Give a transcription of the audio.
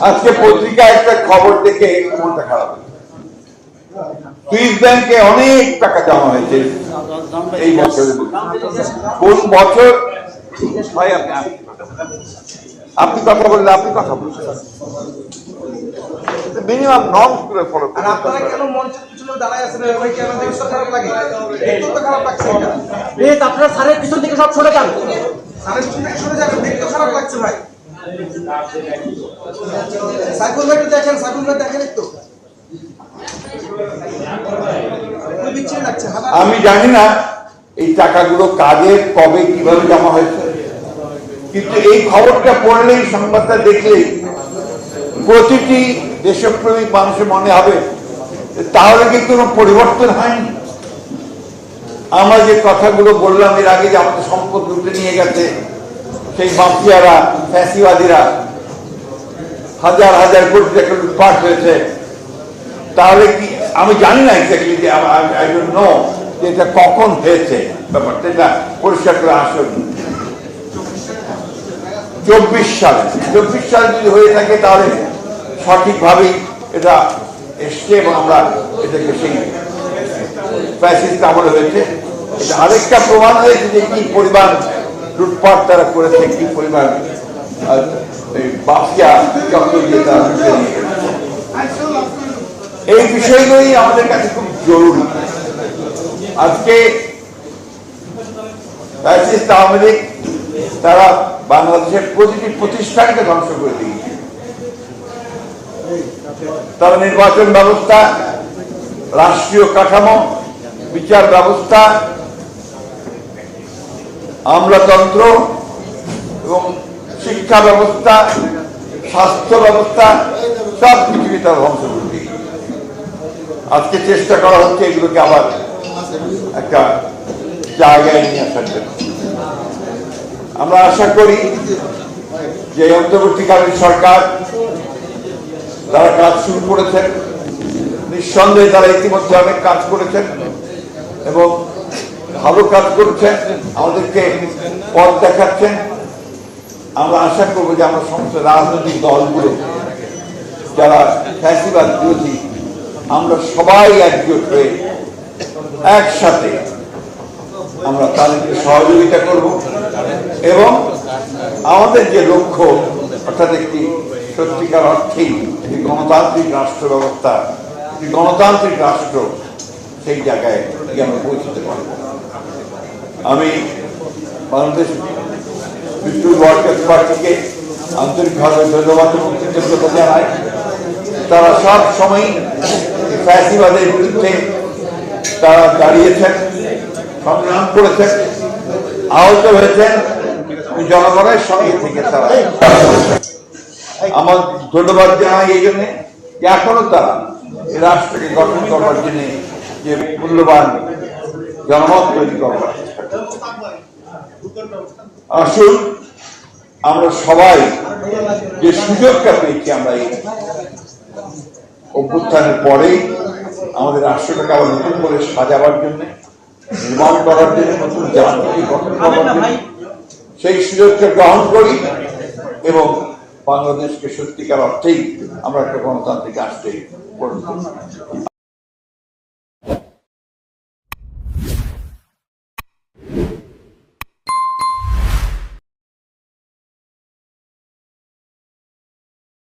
আজকে পত্রিকায় একটা খবর দেখে মনটা খারাপ সুইস ব্যাংকে অনেক টাকা জমা হয়েছে। এই বছরের। কোন বছর? আপনি আপনি কথা বললে আপনি কথা বলছেন মিনিমাম নর্ম করে ফলো আপনারা কেন মঞ্চের পিছনে থেকে সব সরে যান। সারের পিছন থেকে সরে যাবেন দেখতে খারাপ লাগছে ভাই। সাইকুল দেখেন সাইকুল দেখেন একটু। আমি জানি না এই টাকাগুলো কাদের কবে, কীভাবে জমা হয়েছে। কিন্তু এই খবরটা পড়লেই, সংবাদটা দেখলেই প্রতিটি দেশপ্রেমিক মানুষের মনে হবে তাহলে কি কোনো পরিবর্তন হয়নি? আমরা যে কথাগুলো বললাম এর আগে যে আমাদের সম্পদ লুটে নিয়ে গেছে, সেই মাফিয়ারা, ফ্যাসিবাদীরা হাজার হাজার কোটি টাকা লুটপাট হয়েছে। তাহলে কি, আমি জানি না এক্স্যাক্টলি যে এটা কখন হয়েছে ব্যাপারটা, এটা পরিষ্কার করে আসুন। চব্বিশ সালে, চব্বিশ সাল যদি হয়ে থাকে তাহলে সঠিকভাবেই এটা এসছে এবং আমরা এটাকে সেই ফ্যাসিস্ট আমলে হয়েছে। এটা আরেকটা প্রমাণ হয়েছে যে কি পরিমাণ লুটপাট তারা করেছে, কি পরিমাণ আহ, এই বিষয়গুলি আমাদের কাছে খুব জরুরি। আজকে আওয়ামী তারা বাংলাদেশের প্রতিটি প্রতিষ্ঠানকে ধ্বংস করে দিয়েছে। তারা নির্বাচন ব্যবস্থা রাষ্ট্রীয় কাঠামো বিচার ব্যবস্থা আমলাতন্ত্র এবং শিক্ষা ব্যবস্থা, স্বাস্থ্য ব্যবস্থা, সব কিছুকে তারা ধ্বংস করে আজকে চেষ্টা করা হচ্ছে এগুলোকে আবার একটা জায়গায় নিয়ে আসার জন্য। আমরা আশা করি যে অন্তর্বর্তীকালীন সরকার তারা কাজ শুরু করেছেন, নিঃসন্দেহে তারা ইতিমধ্যে অনেক কাজ করেছেন এবং ভালো কাজ করছেন, আমাদেরকে পথ দেখাচ্ছেন। আমরা আশা করব যে আমরা সমস্ত রাজনৈতিক দলগুলো, যারা ফ্যাসিবাদ বিরোধী, আমরা সবাই একজোট হয়ে একসাথে আমরা তাদেরকে সহযোগিতা করব এবং আমাদের যে লক্ষ্য, অর্থাৎ একটি সত্যিকার অর্থেই একটি গণতান্ত্রিক রাষ্ট্র ব্যবস্থা, একটি গণতান্ত্রিক রাষ্ট্র, সেই জায়গায় গিয়ে আমরা পৌঁছতে পারব। আমি বাংলাদেশ বিদ্যুৎ ওয়ার্কার্স পার্টিকে আন্তরিকভাবে ধন্যবাদ এবং কৃতজ্ঞতা জানাই তারা সব সময় ফ্যাসিবাদের বিরুদ্ধে তারা দাঁড়িয়েছেন, সংগ্রাম করেছেন, আহত হয়েছেন জনগণের সঙ্গে থেকে তারা আমার ধন্যবাদ জানাই এই জন্যে যে এখনও তারা রাষ্ট্রকে গঠন করবার জন্য যে মূল্যবান জনমত তৈরি করবার। আসুন, আমরা সবাই যে সুযোগটা পেয়েছি আমরা এই অভ্যুত্থানের পরেই আমাদের রাষ্ট্রটাকে আবার নতুন করে সাজাবার জন্য, নির্মাণ করার জন্য, নতুন জাতি গঠন করবার জন্য সেই সুযোগকে গ্রহণ করি এবং বাংলাদেশকে সত্যিকার অর্থেই আমরা একটা গণতান্ত্রিক রাষ্ট্রে পরিণত।